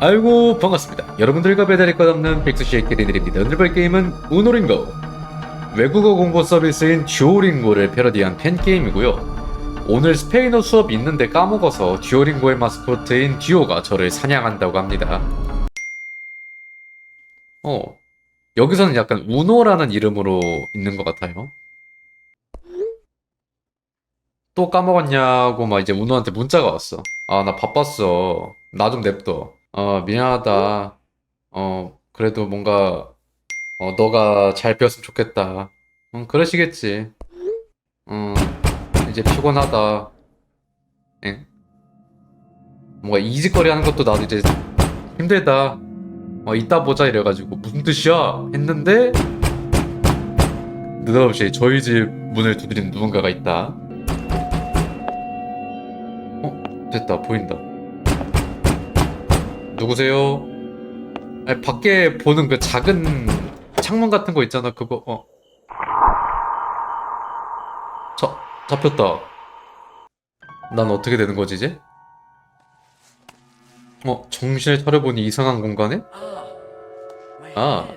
아이고 반갑습니다. 여러분들과 배달이 끝없는 백수씨의 끼리들입니다. 오늘 볼 게임은 우노링고 외국어 공부 서비스인 듀오링고를 패러디한 팬게임이고요. 오늘 스페인어 수업 있는데 까먹어서 듀오링고의 마스코트인 듀오가 저를 사냥한다고 합니다. 어 여기서는 약간 우노라는 이름으로 있는 것 같아요. 또 까먹었냐고 막 이제 우노한테 문자가 왔어. 아, 나 바빴어. 나 좀 냅둬. 어, 미안하다. 어, 그래도 뭔가, 어, 너가 잘 배웠으면 좋겠다. 응, 그러시겠지. 응, 이제 피곤하다. 응? 뭔가 이직거리 하는 것도 나도 이제 힘들다. 어, 이따 보자 이래가지고 무슨 뜻이야? 했는데 느닷없이 저희 집 문을 두드리는 누군가가 있다. 어, 됐다. 보인다. 누구세요? 아니, 밖에 보는 그 작은 창문 같은 거 있잖아. 그거, 어. 자, 잡혔다. 난 어떻게 되는 거지, 이제? 어, 정신을 차려보니 이상한 공간에? 아,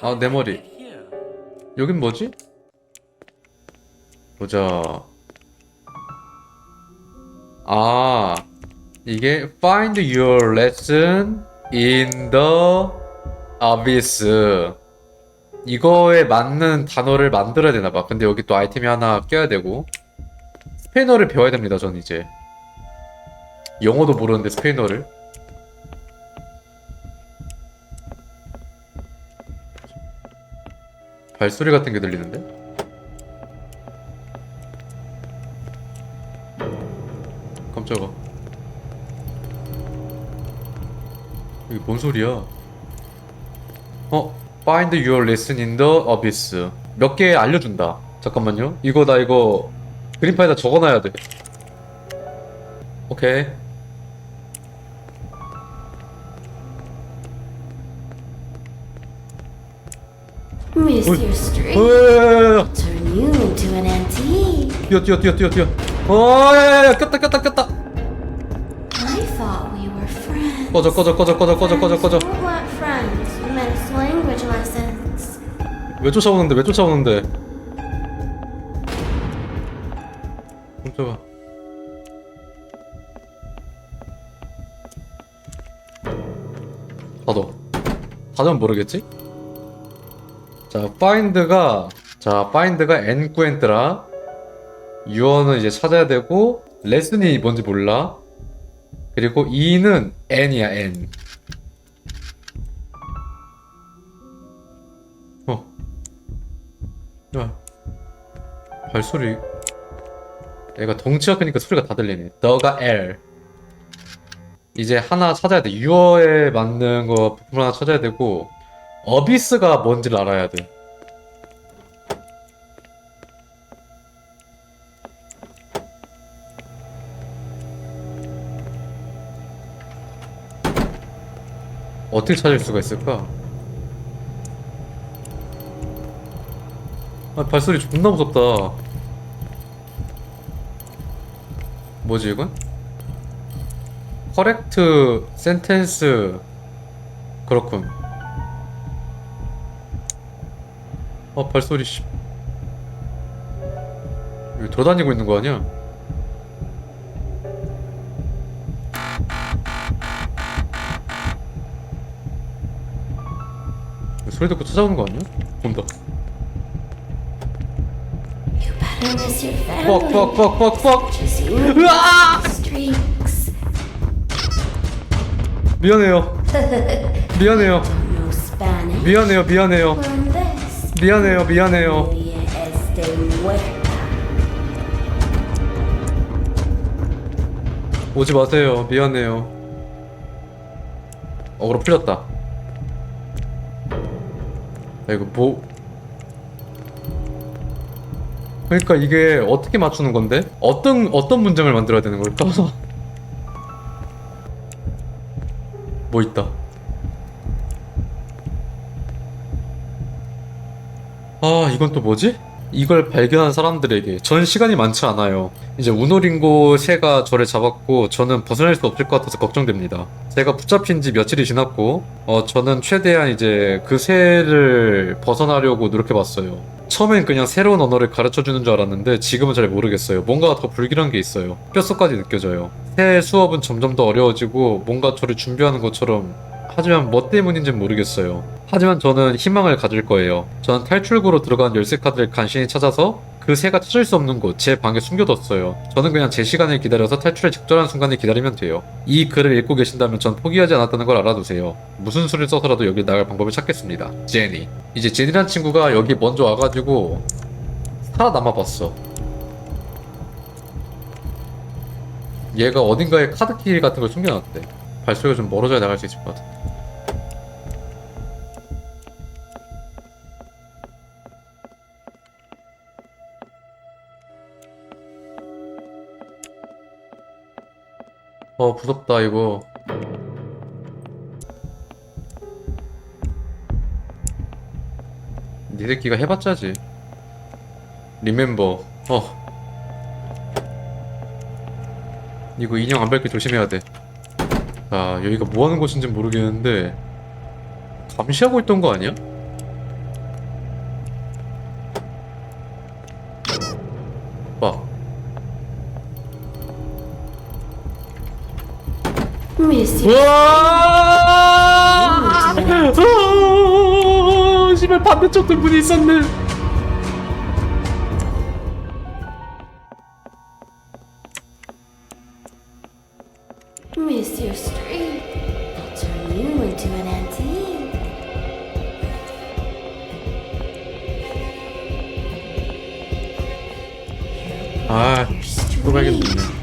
아, 내 머리. 여긴 뭐지? 보자. 아, 이게 find your lesson in the abyss. 이거에 맞는 단어를 만들어야 되나 봐. 근데 여기 또 아이템이 하나 껴야 되고. 스페인어를 배워야 됩니다, 전 이제. 영어도 모르는데 스페인어를. 발소리 같은 게 들리는데? 깜짝아. 이게 뭔 소리야? 어? Find your lesson in the abyss. 몇 개 알려준다. 잠깐만요. 이거 나 이거 그림판에다 적어놔야 돼. 오케이. Mr. Street, 으 turn you into an antique. 뛰어 뛰어 뛰어 뛰어 뛰어. 어, 야 야 야 꼈다 꼈다 꼈다. 꺼져 꺼져 꺼져 꺼져 꺼져 꺼져 꺼져. 왜 쫓아오는데? 왜 쫓아오는데? 깜짝아. 닫어. 닫으면 모르겠지? 자, find가 자, find가 n꾸엔트라. 유어는 이제 찾아야 되고 레슨이 뭔지 몰라. 그리고 e는 n이야, n. 어. 야, 발소리. 얘가 덩치가 크니까 소리가 다 들리네. 너가 L. 이제 하나 찾아야 돼. 유어에 맞는 거 부품 하나 찾아야 되고, 어비스가 뭔지를 알아야 돼. 어떻게 찾을 수가 있을까? 아, 발소리 존나 무섭다. 뭐지 이건? 커렉트 센텐스 그렇군. 아 발소리 씨. 여기 돌아다니고 있는 거 아니야? 소리 듣고 찾아오는 거 아니야? 본다. 뻑. 뻑, 뻑, 뻑, 뻑. 으아! 미안해요. 미안해요. 미안해요. 미안해요. 미안해요. 미안해요. 오지 마세요. 미안해요. 어그로 풀렸다. 야, 이거 뭐. 그러니까 이게 어떻게 맞추는 건데? 어떤, 어떤 문장을 만들어야 되는 걸까? 뭐 있다. 아, 이건 또 뭐지? 이걸 발견한 사람들에게 전 시간이 많지 않아요. 이제 우노링고 새가 저를 잡았고 저는 벗어날 수 없을 것 같아서 걱정됩니다. 제가 붙잡힌 지 며칠이 지났고 어 저는 최대한 이제 그 새를 벗어나려고 노력해봤어요. 처음엔 그냥 새로운 언어를 가르쳐주는 줄 알았는데 지금은 잘 모르겠어요. 뭔가 더 불길한 게 있어요. 뼛속까지 느껴져요. 새 수업은 점점 더 어려워지고 뭔가 저를 준비하는 것처럼 하지만 뭐 때문인지는 모르겠어요. 하지만 저는 희망을 가질 거예요. 저는 탈출구로 들어간 열쇠 카드를 간신히 찾아서 그 새가 찾을 수 없는 곳 제 방에 숨겨뒀어요. 저는 그냥 제 시간을 기다려서 탈출의 적절한 순간을 기다리면 돼요. 이 글을 읽고 계신다면 전 포기하지 않았다는 걸 알아두세요. 무슨 수를 써서라도 여기 나갈 방법을 찾겠습니다. 제니. 이제 제니란 친구가 여기 먼저 와가지고 살아남아봤어. 얘가 어딘가에 카드키 같은 걸 숨겨놨대. 발소리가 좀 멀어져야 나갈 수 있을 것 같아. 어 무섭다 이거. 니들끼가 해봤자지. 리멤버. 어. 이거 인형 안 밟게 조심해야 돼. 자, 여기가 뭐 하는 곳인지 모르겠는데 감시하고 있던 거 아니야? 봐. You. 우와! 아, 씨발 반대쪽도 문이 있었네. Miss your street. I'll turn you into an antique. 아. 또 발견됐네.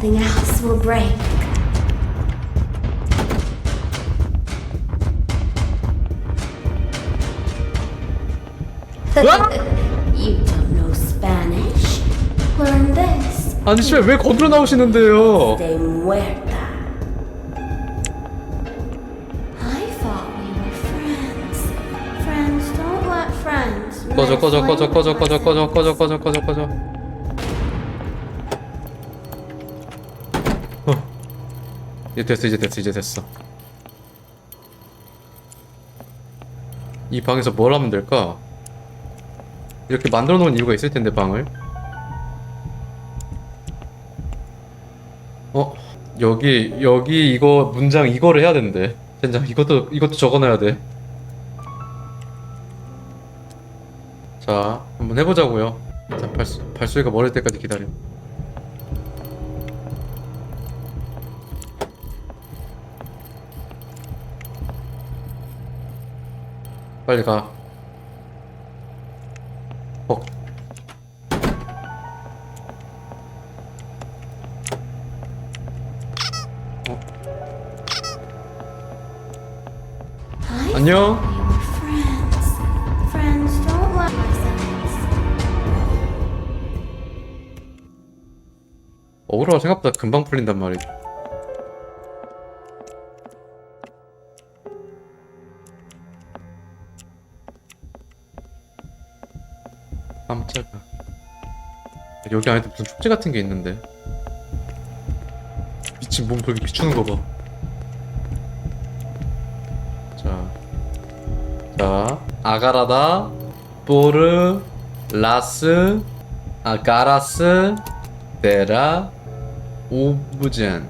Something else will break. you don't know Spanish? Learn this. 아니 씨발 왜 거들어 나오시는데요? De muerta. I thought we were friends. Friends don't let friends. 꺼져 꺼져 꺼져 꺼져 꺼져 꺼져. 꺼져 꺼져 꺼져 꺼져. 이제 됐어 이제 됐어 이제 됐어. 이 방에서 뭘 하면 될까? 이렇게 만들어 놓은 이유가 있을 텐데 방을. 어 여기 여기 이거 문장 이거를 해야 된대. 젠장 이것도 이것도 적어놔야 돼. 자, 한번 해보자고요. 자, 발소, 발소리가 멀을 때까지 기다려. 빨리 가. 어, I 안녕. 어그로가 생각보다 금방 풀린단 말이지. 여기 안에 무슨 축제 같은 게 있는데. 미친 몸 저기 비추는 거 봐. 자. 자. 아가라다. 보르. 라스. 아가라스. 데라. 오브젠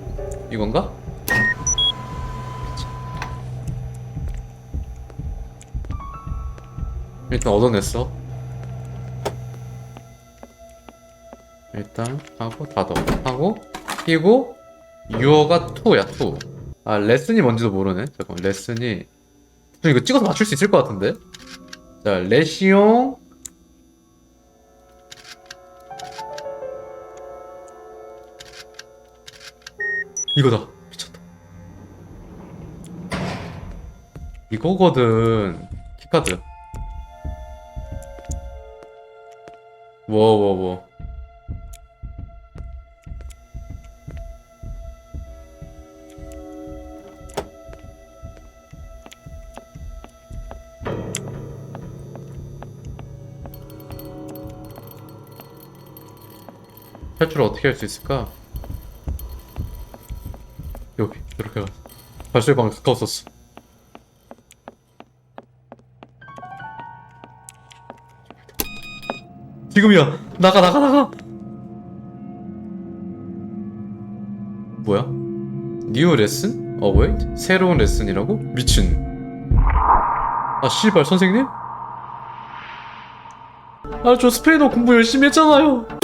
이건가? 일단 얻어냈어 일단 하고 닫어 하고 끼고 유어가 2야 2 아 레슨이 뭔지도 모르네. 잠깐만 레슨이. 좀 이거 찍어서 맞출 수 있을 것 같은데? 자 레시옹 이거다. 미쳤다. 이거거든. 키카드. 워워워 탈출을 어떻게 할 수 있을까? 여기 이렇게 가. 발소리 방금 가까웠었어. 지금이야. 나가 나가 나가. 뭐야? 뉴 레슨? 어 웨이트? 새로운 레슨이라고? 미친. 아 씨발 선생님? 아 저 스페인어 공부 열심히 했잖아요.